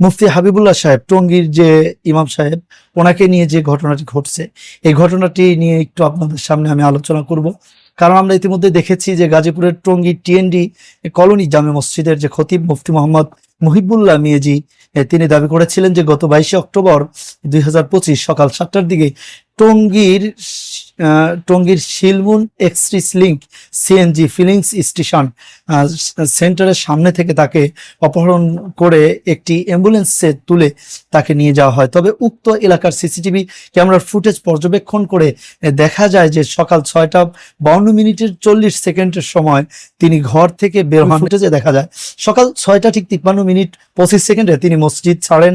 মুফতি হাবিবুল্লাহ সাহেব, টঙ্গীর যে ইমাম সাহেব, ওনাকে নিয়ে যে ঘটনাটি ঘটছে, এই ঘটনাটি নিয়ে একটু আপনাদের সামনে আমি আলোচনা করব। কারণ আমরা ইতিমধ্যে দেখেছি যে গাজীপুরের টঙ্গী টিএনডি কলোনি জামে মসজিদের যে খতিব মুফতি মোহাম্মদ মুহিবুল্লাহ মিয়াজি তিনি দাবি করেছিলেন যে গত বাইশে অক্টোবর দুই হাজার পঁচিশ সকাল সাতটার দিকে টঙ্গীর টঙ্গীর Shilmun express link CNG fillings station সেন্টারের সামনে থেকে তাকে অপহরণ করে একটি অ্যাম্বুলেন্সে তুলে তাকে নিয়ে যাওয়া হয়। তবে উক্ত এলাকার সিসিটিভি ক্যামেরার ফুটেজ পর্যবেক্ষণ করে দেখা যায় যে সকাল ছয়টা বাউন্ন মিনিটের চল্লিশ সেকেন্ডের সময় তিনি ঘর থেকে বের হন। ফুটেজে দেখা যায়, সকাল ছয়টা ঠিক তিপ্পান্ন মিনিট পঁচিশ সেকেন্ডে তিনি মসজিদ ছাড়েন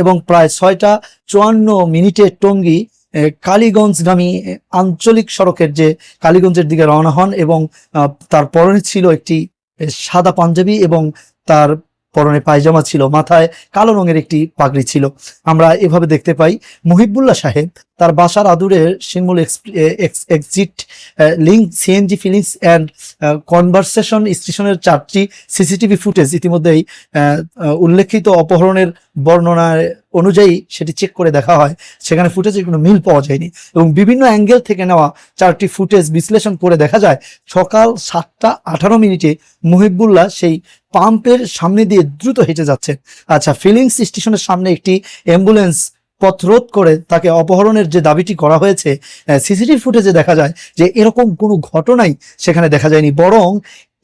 এবং প্রায় ছয়টা চুয়ান্ন মিনিটে টঙ্গী কালীগঞ্জগামী আঞ্চলিক সড়কের যে কালীগঞ্জের দিকে রওনা হন এবং তার পরনে ছিল একটি সাদা পাঞ্জাবি এবং তার পরনে পায়জামা ছিল। মাথায় কালো রঙের একটি পাগড়ি ছিল। আমরা এভাবে দেখতে পাই। মুহিবুল্লাহ সাহেব তার বাসার আদুরের single exit link CNG fillings and conversation স্টেশনের চারটি সিসিটিভি ফুটেজ ইতিমধ্যেই উল্লেখিত অপহরণের বর্ণনার অনুযায়ী সেটি চেক করে দেখা হয়। সেখানে ফুটেজের কোনো মিল পাওয়া যায়নি এবং বিভিন্ন অ্যাঙ্গেল থেকে নেওয়া চারটি ফুটেজ বিশ্লেষণ করে দেখা যায়, সকাল সাতটা আঠারো মিনিটে মুহিবুল্লাহ সেই পাম্পের সামনে দিয়ে দ্রুত হেঁটে যাচ্ছে আচ্ছা ফিলিংস স্টেশনের সামনে একটি অ্যাম্বুলেন্স পথ রোধ করে তাকে অপহরণের যে দাবিটি করা হয়েছে সিসিটিভি ফুটেজে দেখা যায় যে এরকম কোনো ঘটনাই সেখানে দেখা যায়নি। বরং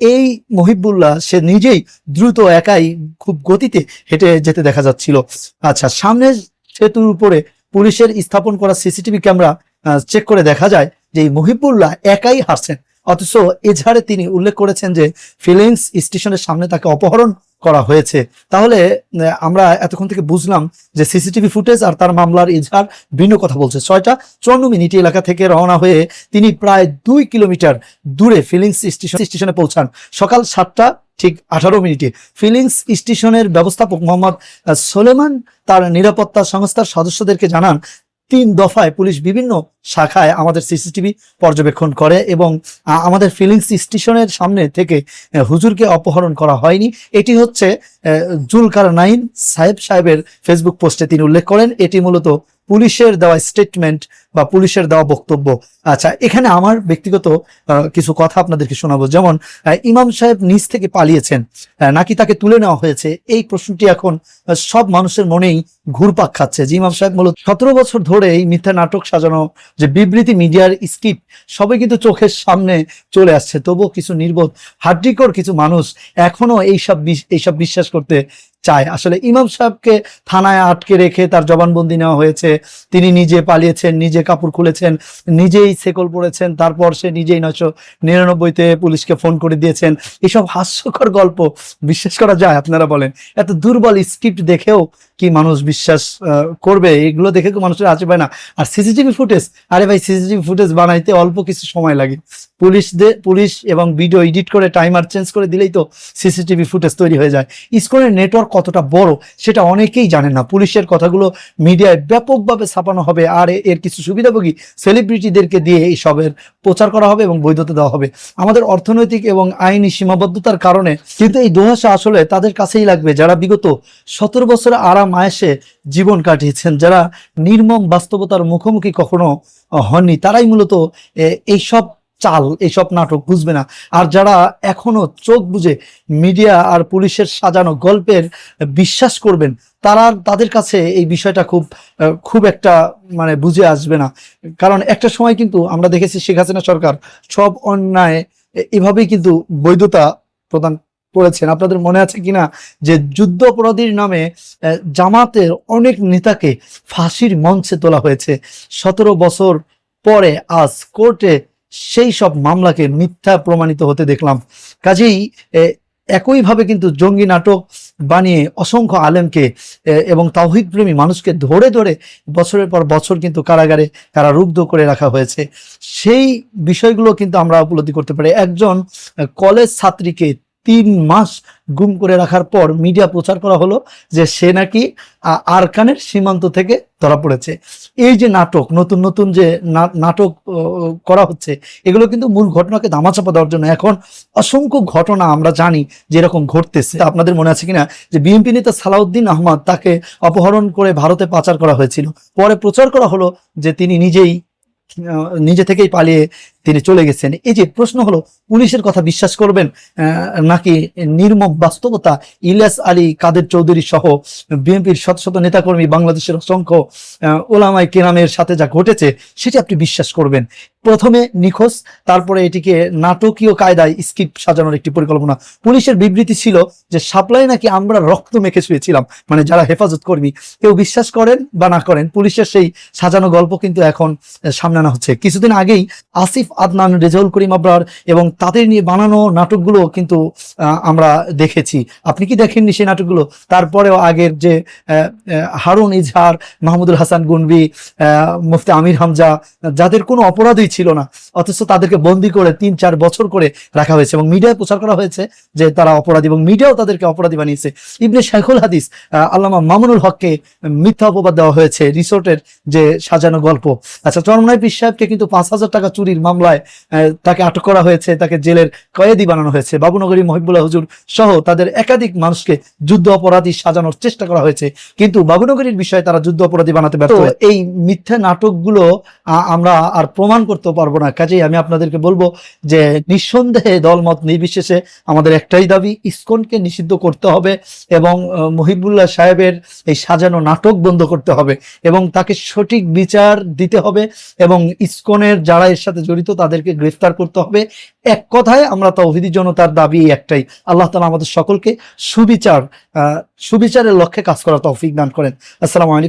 এই মহিবুল্লাহ, সে নিজেই দ্রুত একাই খুব গতিতে হেঁটে যেতে দেখা যাচ্ছিল। আচ্ছা সামনের সেতুর উপরে পুলিশের স্থাপন করা সিসিটিভি ক্যামেরা চেক করে দেখা যায় যে এই মহিবুল্লাহ একাই হারছেন অথচ এছাড়ে তিনি উল্লেখ করেছেন যে ফিলিংস স্টেশনের সামনে তাকে অপহরণ করা হয়েছে। তাহলে আমরা এতক্ষণ থেকে বুঝলাম যে সিসিটিভি ফুটেজ আর তার মামলার ইজহার ভিন্ন কথা বলছে। ছয়টা চুয়ান্ন মিনিট এলাকা থেকে রওনা হয়ে তিনি প্রায় দুই কিলোমিটার দূরে ফিলিংস স্টেশন, স্টেশনে পৌঁছান। সকাল সাতটা, ঠিক আঠারো মিনিটে। ফিলিংস স্টেশনের ব্যবস্থাপক মোহাম্মদ সোলেমান তার নিরাপত্তা সংস্থার সদস্যদেরকে জানান তিন দফায় পুলিশ বিভিন্ন শাখায় আমাদের সিসিটিভি পর্যবেক্ষণ করে এবং আমাদের ফিলিংস স্টেশনের সামনে থেকে হুজুরকে অপহরণ করা হয়নি। এটি হচ্ছে জুলকার নাইন সাহেব সাহেবের ফেসবুক পোস্টে তিনি উল্লেখ করেন। এটি মূলত পুলিশের দেওয়া স্টেটমেন্ট বা পুলিশের দেওয়া বক্তব্য। আচ্ছা এখানে আমার ব্যক্তিগত কিছু কথা আপনাদেরকে শোনাবো। যেমন ইমাম সাহেব নিজ থেকে পালিয়েছেন নাকি তাকে তুলে নেওয়া হয়েছে? এই প্রশ্নটি এখন সব মানুষের মনেই ঘুরপাক খাচ্ছে। যে ইমাম সাহেব মূলত সতেরো বছর ধরে এই মিথ্যা নাটক সাজানো, যে বিবৃতি মিডিয়ার স্ক্রিপ্ট সবই কিন্তু চোখের সামনে চলে আসছে। তবুও কিছু নির্বোধ, হাড্ডিকর কিছু মানুষ এখনও এইসব এইসব বিশ্বাস করতে চায়। আসলে ইমাম সাহেবকে থানায় আটকে রেখে তার জবানবন্দি নেওয়া হয়েছে। তিনি নিজে পালিয়েছেন, নিজে কাপড় খুলেছেন, নিজেই সেকল পড়েছেন, তারপর সে নিজেই নয়শো নিরানব্বইতে পুলিশকে ফোন করে দিয়েছেন। এসব হাস্যকর গল্প, বিশ্বাস করা যায় আপনারা বলেন। এত দুর্বল স্ক্রিপ্ট দেখেও কি মানুষ বিশ্বাস আহ, করবে এগুলো দেখে তো মানুষের আছে পায় না। আর সিসিটিভি ফুটেজ আরে ভাই সিসিটিভি ফুটেজ বানাইতে অল্প কিছু সময় লাগে। পুলিশদের পুলিশ এবং ভিডিও এডিট করে টাইমার চেঞ্জ করে দিলেই তো সিসিটিভি ফুটেজ তৈরি হয়ে যায়। ইসকনের নেটওয়ার্ক কতটা বড় সেটা অনেকেই জানেন না। পুলিশের কথাগুলো মিডিয়ায় ব্যাপকভাবে ছাপানো হবে আর এর কিছু সুবিধাভোগী সেলিব্রিটিদেরকে দিয়ে এই সবের প্রচার করা হবে এবং বৈধতা দেওয়া হবে। আমাদের অর্থনৈতিক এবং আইনি সীমাবদ্ধতার কারণে কিন্তু এই দোহাসা আসলে তাদের কাছেই লাগবে। যারা বিগত সতেরো বছর আরাম আয়েসে জীবন কাটিয়েছেন যারা নির্মম বাস্তবতার মুখোমুখি কখনো হননি তারাই মূলত এ, এইসব চাল, এইসব নাটক বুঝবে না। আর যারা এখনও চোখ বুঝে মিডিয়া আর পুলিশের সাজানো গল্পের বিশ্বাস করবেন, তারা তাদের কাছে এই বিষয়টা খুব খুব একটা মানে বুঝে আসবে না। কারণ একটা সময় কিন্তু আমরা দেখেছি শেখ হাসিনা সরকার সব অন্যায় এভাবেই কিন্তু বৈধতা প্রদান করেছেন। আপনাদের মনে আছে কিনা যে যুদ্ধ অপরাধীর নামে জামাতের অনেক নেতাকে ফাঁসির মঞ্চে তোলা হয়েছে। সতেরো বছর পরে আজ কোর্টে সেই সব মামলাকে মিথ্যা প্রমাণিত হতে দেখলাম। কাজেই একইভাবে কিন্তু জঙ্গি নাটক বানিয়ে অসংখ্য আলেমকে এবং তাওহিদ প্রেমী মানুষকে ধরে ধরে বছরের পর বছর কিন্তু কারাগারে কারারুগ্ধ করে রাখা হয়েছে। সেই বিষয়গুলো কিন্তু আমরা উপলব্ধি করতে পারি। একজন কলেজ ছাত্রীকে তিন মাস গুম করে রাখার পর মিডিয়া প্রচার করা হলো যে সে নাকি আরকানের সীমান্ত থেকে ধরা পড়েছে। এই যে নাটক, নতুন নতুন যে নাটক করা হচ্ছে, এগুলো কিন্তু মূল ঘটনাকে দামাচাপা দেওয়ার জন্য এখন অসংখ্য ঘটনা আমরা জানি যে এরকম ঘটতেছে। আপনাদের মনে আছে কিনা যে বিএনপি নেতা সালাউদ্দিন আহমদ তাকে অপহরণ করে ভারতে পাচার করা হয়েছিল। পরে প্রচার করা হলো যে তিনি নিজেই নিজে থেকেই পালিয়ে তিনি চলে গেছেন। এই যে প্রশ্ন হলো, পুলিশের কথা বিশ্বাস করবেন নাকি নির্মম বাস্তবতা? ইলিয়াস আলী, কাদের চৌধুরী সহ বিএনপির শত শত নেতাকর্মী, বাংলাদেশের অসংখ্য ওলামাই কেরামের সাথে যা ঘটেছে, সেটি আপনি বিশ্বাস করবেন। প্রথমে নিখোঁজ, তারপরে এটিকে নাটকীয় কায়দায় স্কিপ সাজানোর একটি পরিকল্পনা। পুলিশের বিবৃতি ছিল যে, সাপ্লাই নাকি আমরা রক্ত মেখে শুয়েছিলাম মানে যারা হেফাজত কর্মী। কেউ বিশ্বাস করেন বা না করেন, পুলিশের সেই সাজানো গল্প কিন্তু এখন সামনে আনা হচ্ছে। কিছুদিন আগেই আসিফ আদনান, রেজাউল করিম আবরার এবং তাদের নিয়ে বানানো নাটকগুলো কিন্তু আমরা দেখেছি। আপনি কি দেখেননি সেই নাটকগুলো? তারপরেও আগের যে হারুন ইজহার, মাহমুদুল হাসান গুনবি মুফতি আমির হামজা, যাদের কোনো অপরাধই ছিল না। অথচ তাদেরকে বন্দি করে তিন চার বছর করে রাখা হয়েছে এবং মিডিয়ায় প্রচার করা হয়েছে যে তারা অপরাধী এবং মিডিয়াও তাদেরকে অপরাধী বানিয়েছে। ইবনে শাইখুল হাদিস আল্লামা মামুনুল হককে মিথ্যা অপবাদ দেওয়া হয়েছে রিসোর্টের যে সাজানো গল্প। আচ্ছা চরমনাই পীর সাহেবকে কিন্তু পাঁচ হাজার টাকা চুরির মামলায় তাকে আটক করা হয়েছে তাকে জেলের কয়েদি বানানো হয়েছে। বাবুনগরী মহিবুল্লাহ হুজুর সহ তাদের একাধিক মানুষকে যুদ্ধ অপরাধী সাজানোর চেষ্টা করা হয়েছে। কিন্তু বাবুনগরীর বিষয়ে তারা যুদ্ধ অপরাধী বানাতে ব্যর্থ। এই মিথ্যা নাটকগুলো আমরা আর প্রমাণ করতে পারব না। কাজেই আমি আপনাদেরকে বলব যে, নিঃসন্দেহে দলমত নির্বিশেষে আমাদের একটাই দাবি, ইসকনকে নিষিদ্ধ করতে হবে এবং মহিবুল্লাহ সাহেবের এই সাজানো নাটক বন্ধ করতে হবে এবং তাকে সঠিক বিচার দিতে হবে এবং ইসকনের যারা এর সাথে জড়িত তাদেরকে গ্রেফতার করতে হবে। এক কথায় আমরা তৌহিদি জনতার দাবি একটাই। আল্লাহ তালা আমাদের সকলকে সুবিচার সুবিচারের লক্ষ্যে কাজ করার তৌফিক দান করেন। আসসালামু আলাইকুম।